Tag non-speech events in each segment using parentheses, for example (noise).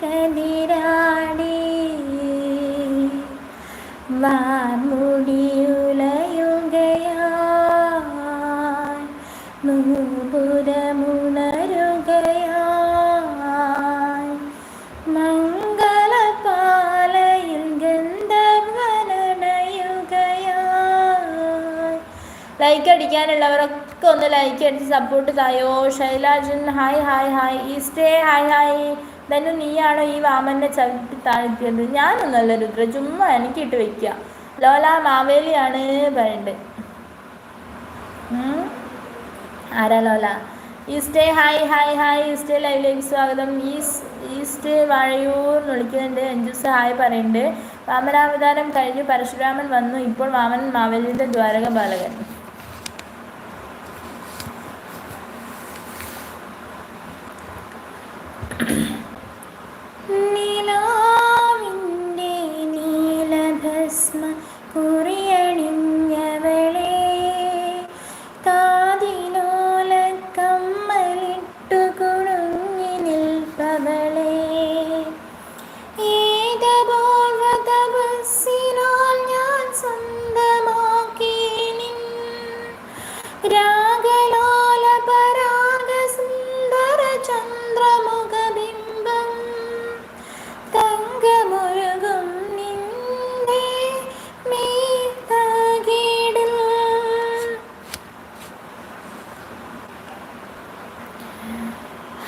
കതിരാടി വാർമുടിയുലയുകയായി നൂപുരമുണരുകയായി മംഗളപാലയിൽ ഗന്ധർവനടയുകയായി like അടിക്കാനുള്ളവരൊക്കെ ഒന്ന് like അടിച്ച് support തായോ. ശൈലാജൻ ഹായ് ഹായ് ഹായ് ഈസ്റ്റേ ഹായ് ഹായ് ധനു നീയാണോ ഈ വാമന്റെ ചവിട്ടി താഴ്ത്തിയത്? ഞാനൊന്നല്ല രുദ്ര ചുമ്മാ എനിക്കിട്ട് വെക്കുക ലോല മാവേലിയാണ് പറയുന്നുണ്ട് ആരാ ലോല? ഈസ്റ്റേ ഹായ് ഹായ് ഹായ് ഈസ്റ്റേ ലൈവിലേക്ക് സ്വാഗതം. ഈസ് ഈസ്റ്റ് വാഴയൂർ വിളിക്കുന്നുണ്ട്. അഞ്ചുസ് ഹായ് പറയുന്നുണ്ട് വാമനാവതാരം കഴിഞ്ഞ് പരശുരാമൻ വന്നു. ഇപ്പോൾ വാമൻ മാവേലിയുടെ ദ്വാരക ബാലകൻ. Nee.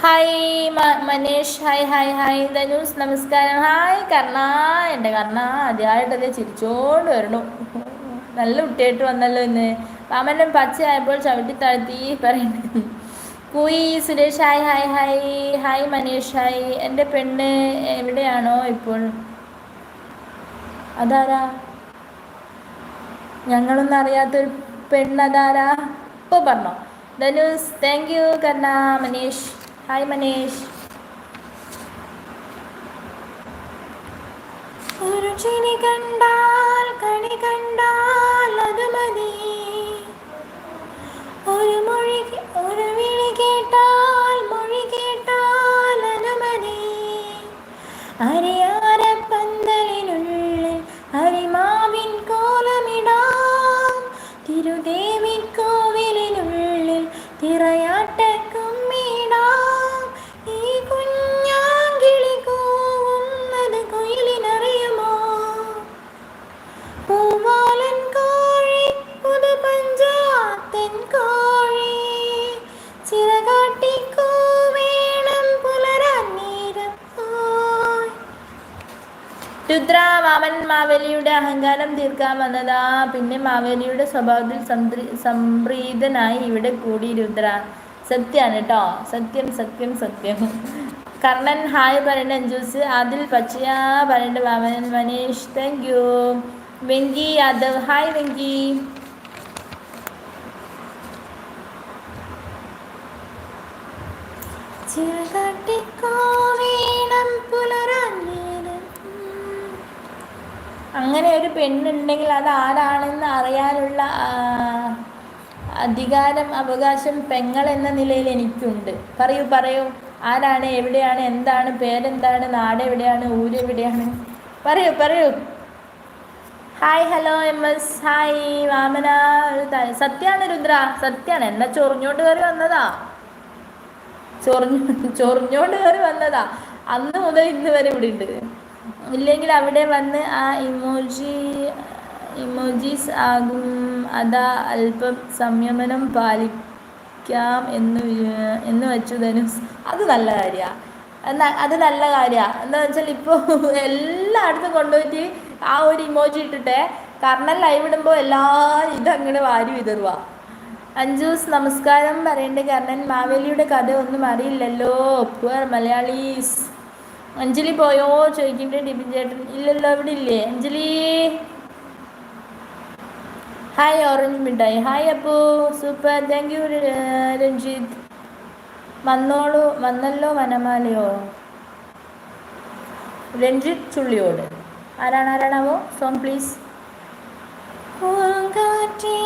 Hi Manesh hi hi hi Dhanus നമസ്കാരം. ഹായ് കർണ. എന്റെ കർണ ആദ്യമായിട്ടല്ലേ ചിരിച്ചോണ്ട് വരണു നല്ല കുട്ടിയായിട്ട് വന്നല്ലോ ഇന്ന്. വാമനം പച്ചയായപ്പോൾ ചവിട്ടി താഴ്ത്തി പറയുന്നു. Kui Suresh hi hi hi hi Manish hi എന്റെ പെണ്ണ് എവിടെയാണോ ഇപ്പോൾ? അതാരാ? ഞങ്ങളൊന്നും അറിയാത്തൊരു പെണ്ണതാരാ? ഇപ്പോൾ പറഞ്ഞോ. Dhanus thank you Karna Maneesh hi Maneesh ഒരു ചിനി കണ്ടാൽ രുദ്ര മാമൻ മാവേലിയുടെ അഹങ്കാരം തീർക്കാൻ വന്നതാ. പിന്നെ മാവേലിയുടെ സ്വഭാവത്തിൽ സംപ്രീതനായി ഇവിടെ കൂടി രുദ്ര. സത്യാണ് കേട്ടോ സത്യം സത്യം സത്യം. കർണൻ ഹായ് പറയേണ്ട അഞ്ജൂസ്. അതിൽ പച്ചയാ പറയേണ്ട മാമൻ Manish. Thank you Venky Yadav. Hi Venky. ചിറകാട്ടിക്കോവേണം അങ്ങനെ ഒരു പെണ്ണുണ്ടെങ്കിൽ അത് ആരാണെന്ന് അറിയാനുള്ള അധികാരം അവകാശം പെങ്ങൾ എന്ന നിലയിൽ എനിക്കുണ്ട്. പറയൂ പറയൂ. ആരാണ് എവിടെയാണ് എന്താണ് പേരെന്താണ് നാട് എവിടെയാണ് ഊര് എവിടെയാണ് പറയൂ പറയൂ. Hi hello M S. Hi Vamana. സത്യാണ് രുദ്ര. സത്യാണ്. എന്നെ ചൊറിഞ്ഞോണ്ട് കയറി വന്നതാ? ചൊറിഞ്ഞു ചൊറിഞ്ഞോണ്ട് കയറി വന്നതാ? അന്ന് മുതൽ ഇന്ന് വരെ ഇവിടെ ഉണ്ട്. ഇല്ലെങ്കിൽ അവിടെ വന്ന് ആ ഇമോജി ഇമോജീസ് ആകും. അതാ അല്പം സംയമനം പാലിക്കാം എന്ന് എന്ന് വെച്ചു ധനുസ്. അത് നല്ല കാര്യമാണ് എന്നാ അത് നല്ല കാര്യമാണ് എന്താ വെച്ചാൽ ഇപ്പോൾ (laughs) എല്ലായിടത്തും കൊണ്ടുപോയിട്ട് ആ ഒരു ഇമോജി ഇട്ടിട്ടെ കർണൻ ലൈവ് ഇടുമ്പോൾ എല്ലാവരും ഇതങ്ങനെ വാരി വിതറുക അഞ്ജൂസ് നമസ്കാരം പറയേണ്ട കർണൻ. മാവേലിയുടെ കഥ ഒന്നും അറിയില്ലല്ലോ. പുവർ മലയാളീസ്. അഞ്ജലി പോയോ? ചോദിക്കണ്ടേ ടിബിൻ ചേട്ടൻ. ഇല്ലല്ലോ ഇവിടെ ഇല്ലേ അഞ്ജലി? ഹായ് ഓറഞ്ച് മിഠായി. Hi Appu. Super thank you Ranjith. വന്നോളൂ. വന്നല്ലോ വനമാലയോ? രഞ്ജിത്ത് ചുള്ളിയോട്. ആരാണ് ആരാണാവോ? Song please പൂങ്കാറ്റേ